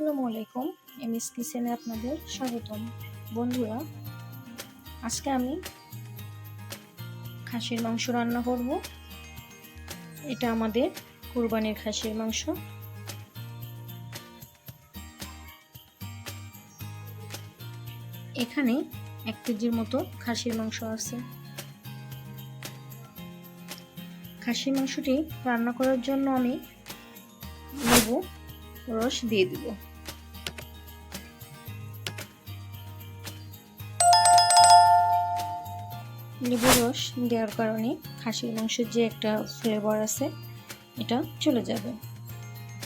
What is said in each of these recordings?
আসসালামু আলাইকুম, এমএস কিচেনে আপনাদের স্বাগতম। বন্ধুরা, আজকে আমি খাসির মাংস রান্না করব। এটা আমাদের কুরবানির খাসির মাংস। এখানে এক কেজির মতো খাসির মাংস আছে। খাসির মাংসটি রান্না করার জন্য আমি লেবু রস দিয়ে দিব। লেবু রস দেওয়ার কারণে খাসির মাংসের যে একটা ফ্লেভার আছে, এটা চলে যাবে।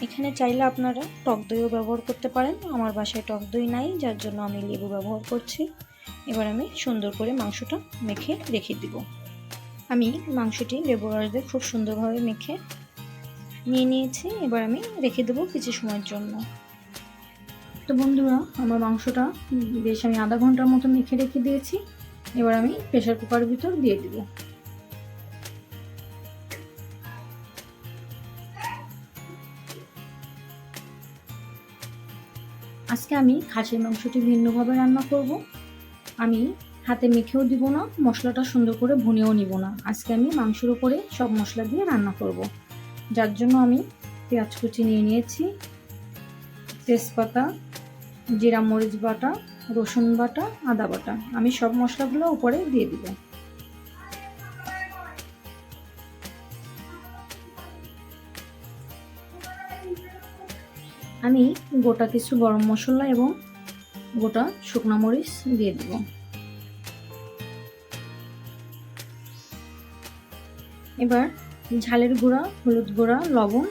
এখানে চাইলে আপনারা টক দইও ব্যবহার করতে পারেন। আমার বাসায় টক দই নাই, যার জন্য আমি লেবু ব্যবহার করছি। এবার আমি সুন্দর করে মাংসটা মেখে রেখে দিব। আমি মাংসটি লেবু রস দিয়ে খুব সুন্দরভাবে মেখে নিয়ে নিয়েছি। এবার আমি রেখে দেবো কিছু সময়ের জন্য। তো বন্ধুরা, আমার মাংসটা বেশ আমি আধা ঘণ্টার মতো মেখে রেখে দিয়েছি। এবার আমি প্রেশার কুকারের ভিতর দিয়ে দিব। আজকে আমি খাসির মাংসটি ভিন্নভাবে রান্না করব। আমি হাতে মেখেও দিব না, মশলাটা সুন্দর করে ভুনেও নিব না। আজকে আমি মাংসের উপরে সব মশলা দিয়ে রান্না করব। যার জন্য আমি পেঁয়াজ কুচি নিয়ে নিয়েছি, তেজপাতা, জিরা মরিচ বাটা রসুন বাটা, আদা বাটা। আমি সব মশলাগুলো উপরে দিয়ে দিব। আমি গোটা কিছু গরম মশলা এবং গোটা শুকনো মরিচ দিয়ে দিব। এবার ঝালের গুঁড়া, হলুদ গুঁড়া, লবণ,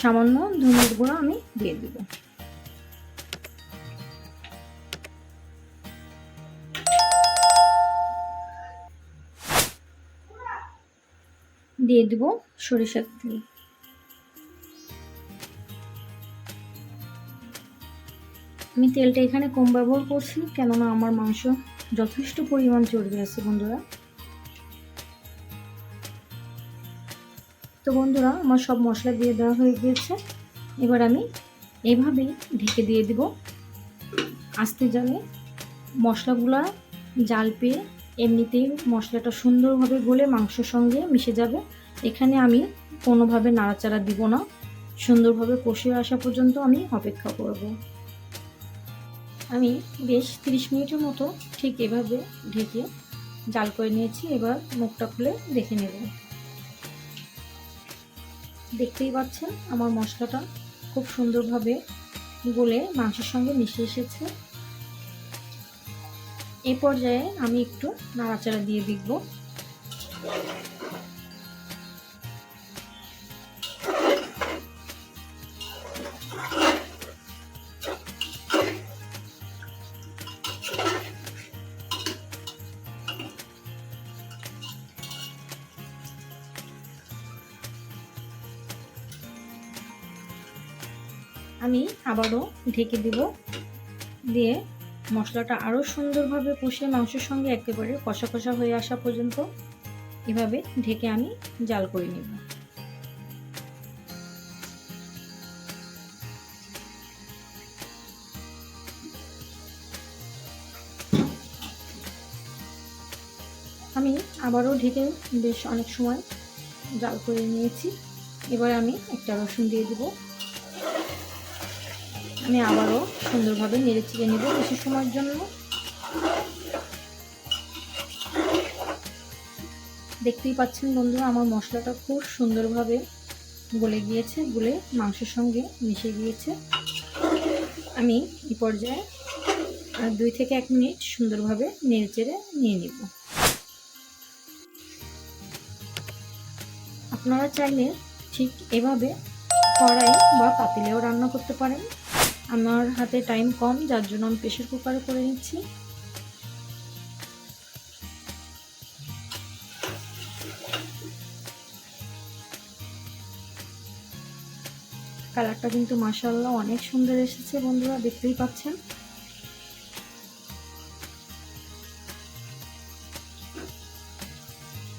সামান্য ধনের গুঁড়া আমি দিয়ে দেব। দিয়ে দেব সরিষার তেল। আমি তেলটা এখানে কম ব্যবহার করছি, কেননা আমার মাংস যথেষ্ট পরিমাণ চর্বি আছে, বন্ধুরা। তো বন্ধুরা, আমার সব মশলা দিয়ে দেওয়া হয়ে গিয়েছে। এবার আমি এভাবেই ঢেকে দিয়ে দিব। আস্তে জালে মশলাগুলা জাল পেয়ে এমনিতেই মশলাটা সুন্দরভাবে গলে মাংসর সঙ্গে মিশে যাবে। এখানে আমি কোনোভাবে নাড়াচাড়া দিব না। সুন্দরভাবে কষে আসা পর্যন্ত আমি অপেক্ষা করব। আমি বেশ তিরিশ মিনিটের মতো ঠিক এভাবে ঢেকে জাল করে নিয়েছি। এবার মুখটা খুলে দেখে নেব। দেখতেই পাচ্ছেন, আমার মশলাটা খুব সুন্দরভাবে গলে মাংসের সঙ্গে মিশে এসেছে। এই পর্যায়ে আমি একটু নাড়াচাড়া দিয়ে দেখব। আমি আবারও ঢেকে দিব। দিয়ে মশলাটা আরও সুন্দরভাবে কষে মাংসের সঙ্গে একেবারে কষা কষা হয়ে আসা পর্যন্ত এভাবে ঢেকে আমি জাল করে নেব। আমি আবারও ঢেকে বেশ অনেক সময় জাল করে নিয়েছি। এবার আমি একটা রসুন দিয়ে দেবো। আমি আবারও সুন্দরভাবে নেড়ে চিড়ে নেব কিছু সময়ের জন্য। দেখতেই পাচ্ছেন বন্ধুরা, আমার মশলাটা খুব সুন্দরভাবে গলে গিয়েছে, গলে মাংসের সঙ্গে মিশে গিয়েছে। আমি এই পর্যায়ে দুই থেকে এক মিনিট সুন্দরভাবে নেড়ে চেড়ে নিয়ে নিব। আপনারা চাইলে ঠিক এভাবে কড়াই বা পাতিলেও রান্না করতে পারেন। আমার হাতে টাইম কম, যার জন্য আমি প্রেশার কুকারে করে নিচ্ছি। কালারটা কিন্তু মাসাল্লাহ অনেক সুন্দর এসেছে বন্ধুরা, দেখতেই পাচ্ছেন।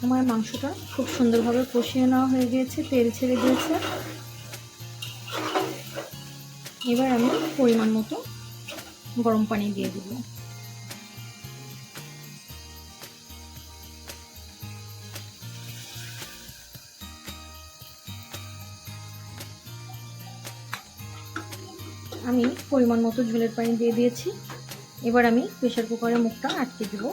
আমার মাংসটা খুব সুন্দরভাবে কষিয়ে নেওয়া হয়ে গিয়েছে, তেল ছেড়ে দিয়েছে। এবার আমি পরিমাণ মতো গরম পানি দিয়ে দেব। আমি পরিমাণ মতো ঝোলের পানি দিয়ে দিয়েছি। এবার আমি প্রেশার কুকারের মুখটা আটকে দেব।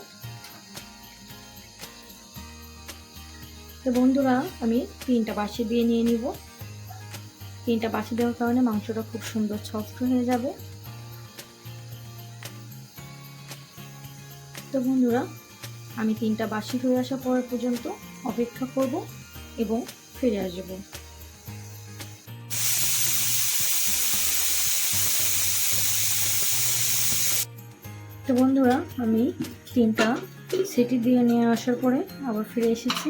তো বন্ধুরা, আমি তিনটা বাসি দিয়ে নিয়ে নিব। তিনটা বাছি দেওয়ার কারণে মাংসটা খুব সুন্দর সফট হয়ে যাবে। তো বন্ধুরা, আমি তিনটা বাসি হয়ে আসা পর পর্যন্ত অপেক্ষা করব এবং ফিরে আসব। তো বন্ধুরা, আমি তিনটা সিটি দিয়ে নিয়ে আসার পরে আবার ফিরে এসেছি।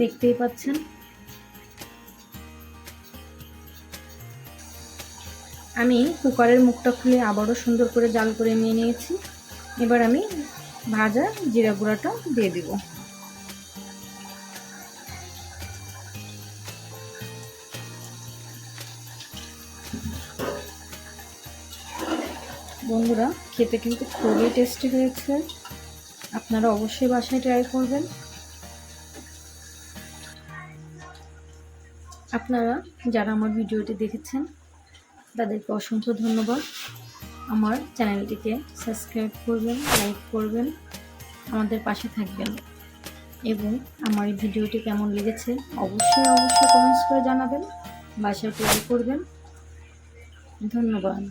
দেখতেই পাচ্ছেন আমি কুকারের মুখটা খুলে আবারও সুন্দর করে জাল করে নিয়ে নিয়েছি। এবার আমি ভাজা জিরা গুঁড়াটা দিয়ে দিব। বন্ধুরা, খেতে কিন্তু খুবই টেস্টি হয়েছে। আপনারা অবশ্যই বাসায় ট্রাই করবেন। আপনারা যারা আমার ভিডিওটি দেখেছেন তাদেরকে অসংখ্য ধন্যবাদ। আমার চ্যানেলটিকে সাবস্ক্রাইব করবেন, লাইক করবেন, আমাদের পাশে থাকবেন এবং আমার এই ভিডিওটি কেমন লেগেছে অবশ্যই অবশ্যই কমেন্টস করে জানাবেন, বাসায় তৈরি করবেন। ধন্যবাদ।